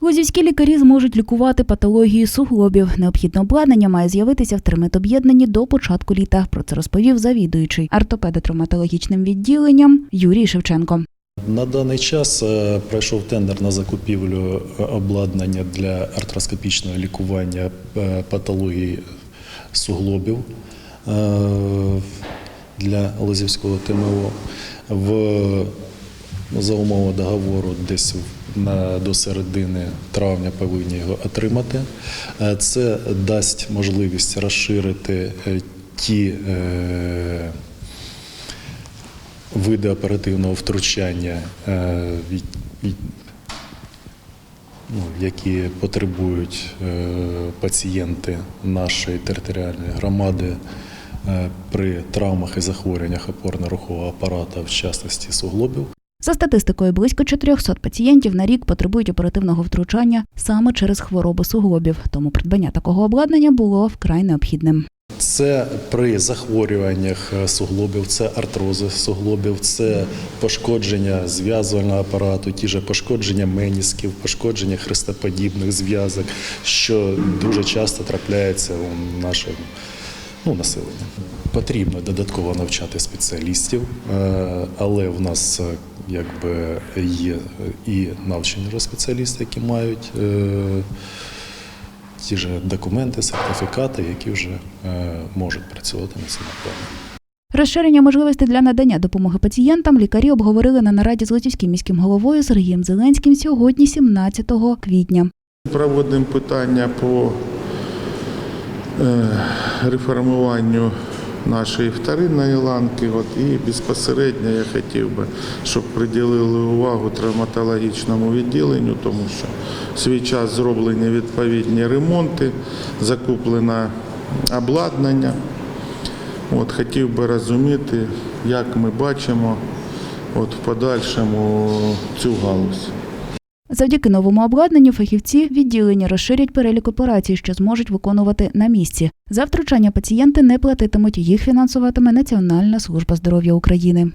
Лозівські лікарі зможуть лікувати патології суглобів. Необхідне обладнання має з'явитися в термітоб'єднанні до початку літа. Про це розповів завідуючий ортопедо-травматологічним відділенням Юрій Шевченко. На даний час е, пройшов тендер на закупівлю е, обладнання для артроскопічного лікування е, патологій суглобів для Лозівського ТМО. В, за умови договору десь на, до середини травня повинні його отримати. Е, Це дасть можливість розширити е, ті е, види оперативного втручання, ну, які потребують пацієнти нашої територіальної громади при травмах і захворюваннях опорно-рухового апарату, в частності суглобів. За статистикою, близько 400 пацієнтів на рік потребують оперативного втручання саме через хвороби суглобів. Тому придбання такого обладнання було вкрай необхідним. Це при захворюваннях е, суглобів, це артрози суглобів, це пошкодження зв'язувального апарату, ті ж пошкодження менісків, пошкодження хрестоподібних зв'язок, що дуже часто трапляється у нашого ну, населення. Потрібно додатково навчати спеціалістів, е, але в нас е, якби є і навчені спеціалісти, які мають. е, ті ж документи, сертифікати, які вже е, можуть працювати на цьому плані. Розширення можливостей для надання допомоги пацієнтам лікарі обговорили на нараді з Лозівським міським головою Сергієм Зеленським сьогодні, 17 квітня. Проводимо питання по е, реформуванню нашої вторинної ланки. От, і безпосередньо я хотів би, щоб приділили увагу травматологічному відділенню, тому що в свій час зроблені відповідні ремонти, закуплено обладнання. От, хотів би розуміти, як ми бачимо от, в подальшому цю галузь. Завдяки новому обладнанню фахівці відділення розширять перелік операцій, що зможуть виконувати на місці. За втручання пацієнти не платитимуть, їх фінансуватиме Національна служба здоров'я України.